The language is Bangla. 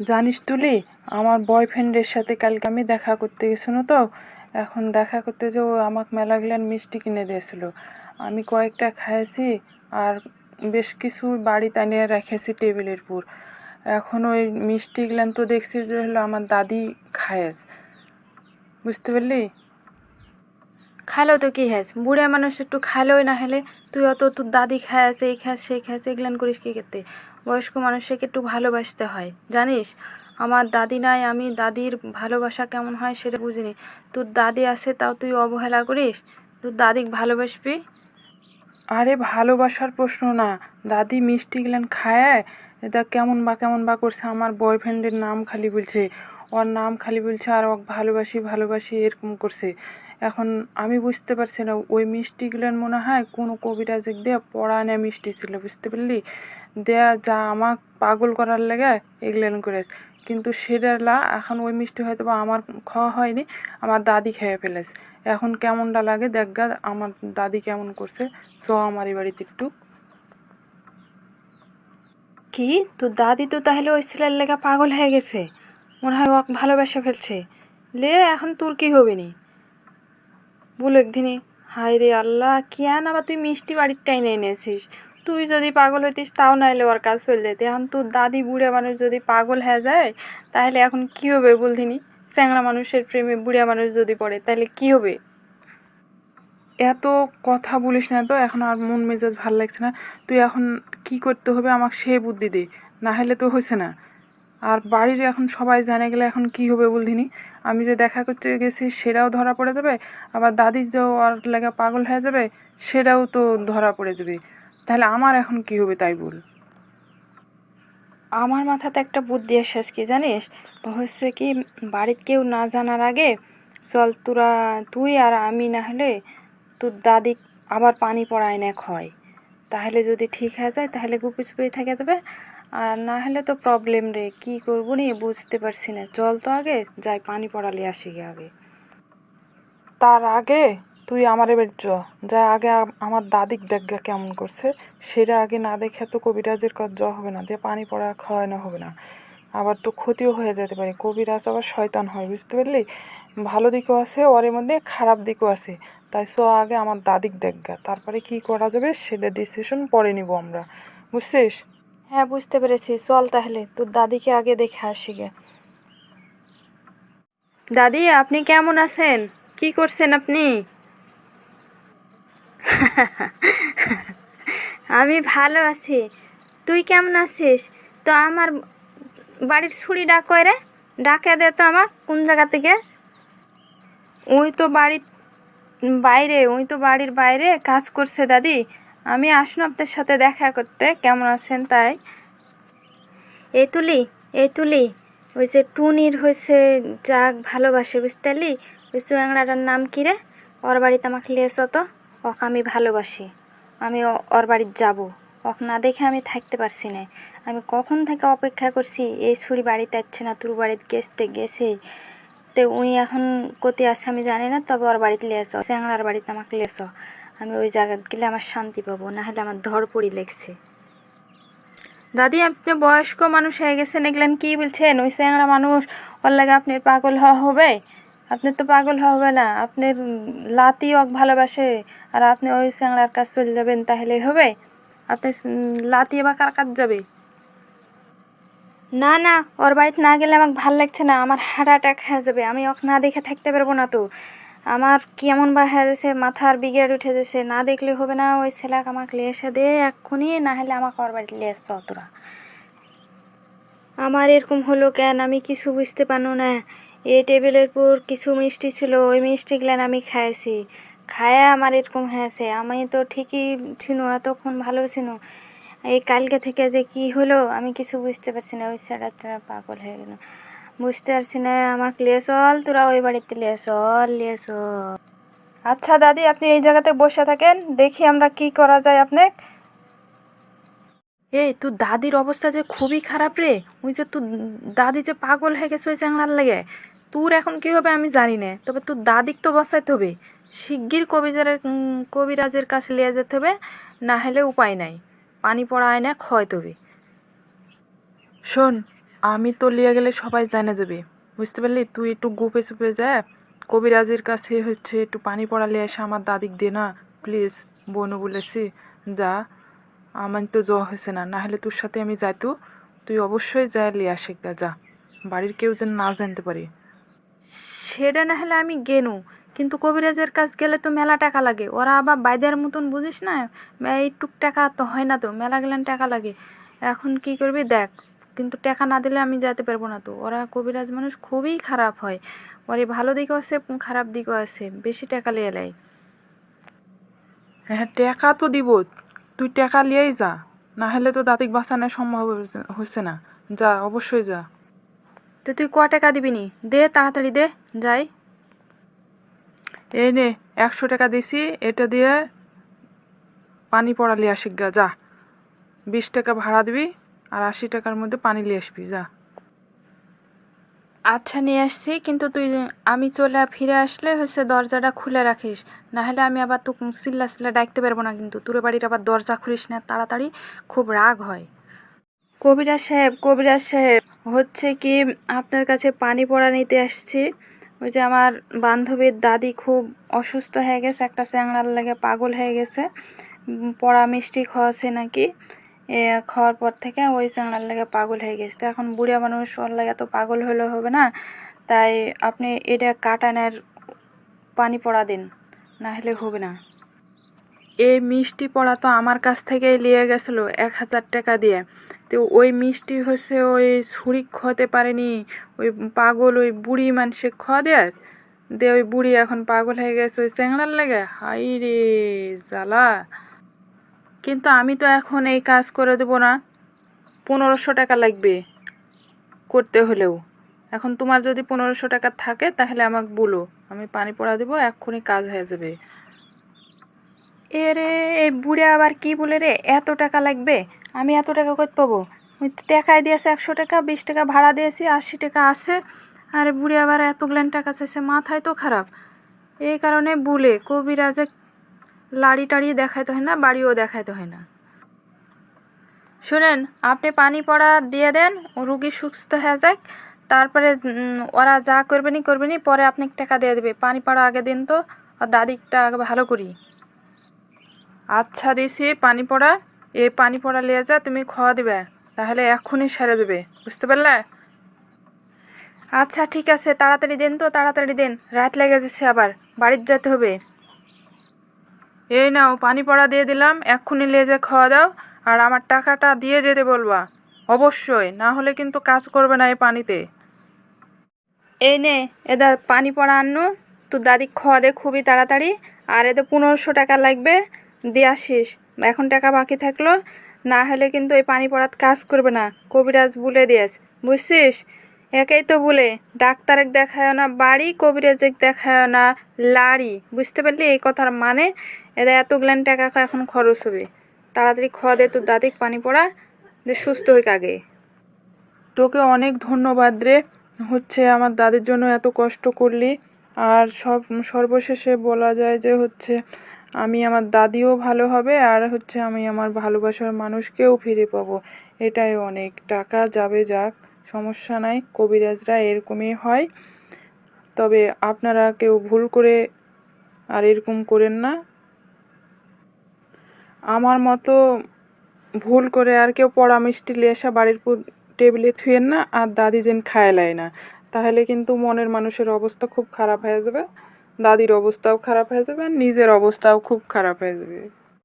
জানিস তুলি আমার বয়ফ্রেন্ডের সাথে কালকে আমি দেখা করতে গেছিল তো, এখন দেখা করতে যে ও আমাকে মেলাগুলান মিষ্টি কিনে দিয়েছিল। আমি কয়েকটা খাইছি আর বেশ কিছু বাড়িতে আনিয়ে রেখেছি টেবিলের উপর। এখন ওই মিষ্টিগুলান তো দেখছি যে হলো আমার দাদি খায়েস বুঝতে পারলি? খাইলেও তো কি হ্যাস বুড়া মানুষ একটু খাইলেও না হলে তুই অত তোর দাদি খাস এই খাস সেই খাস এগুলান করিস কি করতে? বয়স্ক মানুষকে একটু ভালোবাসতে হয়। জানিস, আমার দাদি নাই, আমি দাদির ভালোবাসা কেমন হয় সেটা বুঝিনি। তোর দাদি আছে, তাও তুই অবহেলা করিস? তোর দাদিক ভালোবাসবি? আরে ভালোবাসার প্রশ্ন না। দাদি মিষ্টি গেলেন খায়, এটা কেমন বা কেমন বা করছে, আমার বয়ফ্রেন্ডের নাম খালি বলছে। ওর নাম খালি বলছে, আর ওক ভালোবাসি ভালোবাসি এরকম করছে। এখন আমি বুঝতে পারছি না, ওই মিষ্টিগুলোর মনে হয় কোনো কবিরাজের দিয়ে পড়ানে মিষ্টি ছিল, বুঝতে পারলি? দেয়া যা আমাক পাগল করার লেগে এগুলেন করেছে। কিন্তু সেটা এখন ওই মিষ্টি হয়তো বা আমার খাওয়া হয়নি, আমার দাদি খেয়ে ফেলেছে। এখন কেমনটা লাগে দেখগা আমার দাদি কেমন করছে, চ আমার এই বাড়িতে একটু। কি? তোর দাদি তো তাহলে ওই ছেলের লেগা পাগল হয়ে গেছে? মনে হয় ওকে ভালোবেসে ফেলছে। লে, এখন তোর কি হবে নি? বল একদিনই হায় রে আল্লাহ কি আন আবার তুই মিষ্টি বাড়ির টাইনে এনেছিস? তুই যদি পাগল হইতিস, তাও নাইলে ওর কাজ চলে যেতে। এখন তোর দাদি বুড়ে মানুষ যদি পাগল হয়ে যায়, তাহলে এখন কি হবে বলদিনি? চ্যাংড়া মানুষের প্রেমে বুড়িয়া মানুষ যদি পড়ে, তাহলে কি হবে? এত কথা বলিস না তো, এখন আর মন মেজাজ ভালো লাগছে না। তুই এখন কি করতে হবে আমাকে সে বুদ্ধি দে, না হলে তো হয়েছে না। আর বাড়ির এখন সবাই জানে গেলে এখন কি হবে বলদিনি। আমি যে দেখা করতে গেছি সেটাও ধরা পড়ে যাবে, আবার দাদি যে ওর লেগে পাগল হয়ে যাবে সেটাও তো ধরা পড়ে যাবে। তাহলে আমার এখন কি হবে তাই বল। আমার মাথাতে একটা বুদ্ধি এসেছ কি জানিস? হচ্ছে কি, বাড়ির কেউ না জানার আগে চল তোরা, তুই আর আমি না হলে তোর দাদি আবার পানি পড়ায় না খয়। তাহলে যদি ঠিক হয়ে যায়, তাহলে গুপি চুপি থেকে দেবে আর না হলে তো প্রবলেম রে। কি করব নি বুঝতে পারছি না। চল তো আগে, যাই পানি পড়ালে আসি গে আগে। তার আগে তুই আমার এবার চ। যা আগে আমার দাদিক দেখা কেমন করছে। সেটা আগে না দেখে তো কবিরাজের কাজ জ হবে না। দিয়ে পানি পড়া খাওয়ানো হবে না। আবার তো ক্ষতিও হয়ে যেতে পারে। কবিরাজ আবার শয়তান হয়, বুঝতে পারলি? ভালো দিকও আছে, ওর মধ্যে খারাপ দিকও আছে। তাই চ আগে আমার দাদিক দেখা তারপরে কি করা যাবে সেটা ডিসিশন পরে নিব আমরা। বুঝছিস? হ্যাঁ বুঝতে পেরেছি। চল তাহলে, তোর দাদিকে আগে দেখে আসি গে। দাদি, আপনি কেমন আছেন? কি করছেন আপনি? আমি ভালো আছি। তুই কেমন আছিস? তো আমার বাড়ির ছুরি ডাক রে? ডাকে দে তো আমার কোন জায়গাতে গেছ? ওই তো বাড়ির বাইরে, ওই তো বাড়ির বাইরে কাজ করছে দাদি। আমি আসুন আপনার সাথে দেখা করতে। কেমন আছেন তাই? এই তুলি এই তুলি, ওই যে টুনির হয়েছে যাক ভালোবাসে, বুঝতে পারলি? ওই চুয়াংড়াটার নাম কি রে? ওর বাড়িতে আমাকে লিয়েছ তো। ওক আমি ভালোবাসি। আমি ওর বাড়িতে যাব। ওক না দেখে আমি থাকতে পারছি না। আমি কখন থেকে অপেক্ষা করছি, এই ছুরি বাড়িতে আসছে না, তোর বাড়িতে গেছতে গেছে। তো উই এখন কোথায় আছে আমি জানি না, তবে ওর বাড়িতে লিয়েছ চ্যাংড়ার বাড়িতে আমাকে লিয়েছ আমি ওই জায়গায় গেলে আমার শান্তি পাবো না হলে আমার ধরপড়ি লেগছে। দাদি, আপনি বয়স্ক মানুষ হয়ে গেছেন, এগুলেন কি বলছেন? ওই চ্যাংড়া মানুষ, ওর লাগে আপনার পাগল হওয়া হবে? আপনার তো পাগল হবে না, আপনার লাতি ওক ভালোবাসে, আর আপনি ওই চ্যাংড়ার কাজ চলে যাবেন, তাহলে হবে? আপনি লাতি বা কার কাজ যাবে? না না, ওর বাড়িতে না গেলে আমাকে ভালো লাগছে না, আমার হার্ট অ্যাটাক হয়ে যাবে, আমি ওকে না দেখে থাকতে পারব না তো। আমার কেমন বা হয়ে যাচ্ছে মাথার বিগেড উঠে যাচ্ছে না দেখলে হবে না, ওই ছেলেকে আমাকে লিয়ে এসে দে এক্ষুনি না হলে আমাকে ওর বাড়িতে লিয়ে এসছ আমার এরকম হলো কেন? আমি কিছু বুঝতে পারল না। এই টেবিলের উপর কিছু মিষ্টি ছিল, ওই মিষ্টিগুলান আমি খাইছি। খায়া আমার এরকম হয়েছে। আমি তো ঠিকই ছিল এতক্ষণ ভালো ছিল এই কালকে থেকে যে কি হলো, আমি কিছু বুঝতে পারছি না। ওই ছেলেটা পাগল হয়ে গেল। বুঝতে পারছি না আমাকে লিয়ে চল তোরা ওই বাড়িতে লিয়ে চল লিয়ে চল। আচ্ছা দাদি আপনি এই জায়গাতে বসে থাকেন দেখি আমরা কি করা যায় আপনাকে। এই তোর দাদির অবস্থা যে খুবই খারাপ রে। ওই যে তোর দাদি যে পাগল হয়ে গেছে ওই চ্যাংলার লেগে। তোর এখন কি হবে আমি জানি না তবে তোর দাদিক তো বসাইতে হবে। শিগগির কবিরাজের কবিরাজের কাছে লিয়ে যেতে হবে না হলে উপায় নাই। পানি পড়া আয় না ক্ষয় তবে শোন আমি তো লিয়ে গেলে সবাই জানে যাবে। বুঝতে পারলি? তুই একটু গুপে সুপে যা। কবিরাজের কাছে হচ্ছে একটু পানি পড়া পড়ালে এসে আমার দাদিক দে না। প্লিজ বোনও বলেছি, যা। আমার তো জ্বর হয়েছে না না হলে তোর সাথে আমি যাইতো। তুই অবশ্যই যা লিয়ে গা যা। বাড়ির কেউ যেন না জানতে পারে। সেটা না হলে আমি গেনু। কিন্তু কবিরাজের কাছ গেলে তো মেলা টাকা লাগে। ওরা আবার বাইদের মতন, বুঝিস না? এইটুক টাকা তো হয় না তো, মেলা গেলেন টাকা লাগে। এখন কি করবি দেখ। কিন্তু টাকা না দিলে আমি যেতে পারব না তো। ওরা কবিরাজ মানুষ খুবই খারাপ হয়। ওরে ভালো দিকও আছে খারাপ দিকও আছে। বেশি টাকা লিয়ে নেয়। হ্যাঁ টাকা তো দিব। তুই টাকা লিয়েই যা। না হলে তো দাঁতিক বাঁচানো সম্ভব হচ্ছে- হচ্ছে না। যা অবশ্যই যা। তো তুই ক টাকা দিবি নি? দে তাড়াতাড়ি দে। যাই। এই নে একশো টাকা দিছি। এটা দিয়ে পানি পড়ালি আসিক গা যা। বিশ টাকা ভাড়া দিবি। আর আশি টাকার মধ্যে পানি নিয়ে আসবি যা। আচ্ছা নিয়ে আসছি কিন্তু তুই আমি চলে ফিরে আসলে হচ্ছে দরজাটা খুলে রাখিস। না হলে আমি আবার তো সিল্লা সিল্লা ডাকতে পারব না কিন্তু। তোর বাড়ির আবার দরজা খুলিস না তাড়াতাড়ি খুব রাগ হয়। কবিরাজ সাহেব কবিরাজ সাহেব হচ্ছে কি আপনার কাছে পানি পড়া নিতে আসছি। ওই যে আমার বান্ধবীর দাদি খুব অসুস্থ হয়ে গেছে একটা চ্যাংড়ার লেগে পাগল হয়ে গেছে। পড়া মিষ্টি খাওয়াছে নাকি? খাওয়ার পর থেকে ওই চ্যাংড়ার লেগে পাগল হয়ে গেছে। এখন বুড়িয়া মানুষ ওর লাগে তো পাগল হলে হবে না। তাই আপনি এটা কাটানের পানি পড়া দিন না হলে হবে না। এই মিষ্টি পড়া তো আমার কাছ থেকেই নিয়ে গেছিল এক হাজার টাকা দিয়ে। তো ওই মিষ্টি হচ্ছে ওই ছুরি খতে পারেনি, ওই পাগল ওই বুড়ি মানুষে খাওয়া দেয় দে ওই বুড়ি এখন পাগল হয়ে গেছে ওই চ্যাংড়ার লেগে। হাই রে, জ্বালা। কিন্তু আমি তো এখন এই কাজ করে দেবো না। পনেরোশো টাকা লাগবে করতে হলেও। এখন তোমার যদি পনেরোশো টাকা থাকে, তাহলে আমাকে বলো। আমি পানি পড়া দেবো, এক্ষুনি কাজ হয়ে যাবে। এ রে এই বুড়ে আবার কি বলে রে? এত টাকা লাগবে? আমি এত টাকা কই পাবো? টাকায় দিয়েছে একশো টাকা, বিশ টাকা ভাড়া দিয়েছি, আশি টাকা আছে। আর বুড়ি আবার এত এতগুলান টাকা চাইছে, মাথায় তো খারাপ। এই কারণে বলে, কবিরাজে লাড়ি টাড়ি দেখাইতে হয় না, বাড়িও দেখাইতে হয় না। শোনেন, আপনি পানি পড়া দিয়ে দেন, রুগী সুস্থ হয়ে যাক, তারপরে ওরা যা করবেনি করবেনি পরে আপনি টাকা দিয়ে দেবে। পানি পড়া আগে দিন তো, আর দাদিকটা আগে ভালো করি। আচ্ছা দিছি, পানি পড়া। এই পানি পড়া লিয়ে যা, তুমি খাওয়া দিবে, তাহলে এক্ষুনি সেরে দেবে। বুঝতে পারলে? আচ্ছা ঠিক আছে, তাড়াতাড়ি দিন তো, তাড়াতাড়ি দিন। রাত লেগে যাচ্ছে আবার বাড়ির যেতে হবে। এই নাও, পানি পড়া দিয়ে দিলাম, এক্ষুনি লেজে খাওয়া দাও, আর আমার টাকাটা দিয়ে যেতে বলবা। অবশ্যই, না হলে কিন্তু কাজ করবে না এই পানিতে। এই নে এদা পানি পড়া আনো তোর দাদি খাওয়া দে খুবই তাড়াতাড়ি, আর এতে পনেরোশো টাকা লাগবে, দিয়ে আসিস। এখন টাকা বাকি থাকল, না হলে কিন্তু এই পানি পড়াত কাজ করবে না, কবিরাজ বলে দিয়েস বুঝছিস? একেই তো বলে ডাক্তারের দেখায় না, বাড়ি কবিরাজের দেখায় না, লাড়ি। বুঝতে পারলি এই কথার মানে? এদের এতগুলান টাকা এখন খরচ হবে। তাড়াতাড়ি খাওয়া দে, তোর দাদিক পানি পড়া যে সুস্থ হইক আগে তোকে অনেক ধন্যবাদ রে। হচ্ছে আমার দাদির জন্য এত কষ্ট করলি। আর সব, সর্বশেষে বলা যায় যে হচ্ছে আমি আমার দাদিও ভালো হবে, আর হচ্ছে আমি আমার ভালোবাসার মানুষকেও ফিরে পাবো। এটাই অনেক। টাকা যাবে যাক। সমস্যা নাই, কবিরাজরা এরকমই হয়। তবে আপনারা কেউ ভুল করে আর এরকম করেন না। আমার মতো ভুল করে আর কেউ পড়া মিষ্টি লিয়ে আসা বাড়ির টেবিলে থুয়েন না আর দাদি যেন খায় লাই না। তাহলে কিন্তু মনের মানুষের অবস্থা খুব খারাপ হয়ে যাবে, দাদির অবস্থাও খারাপ হয়ে যাবে, আর নিজের অবস্থাও খুব খারাপ হয়ে যাবে।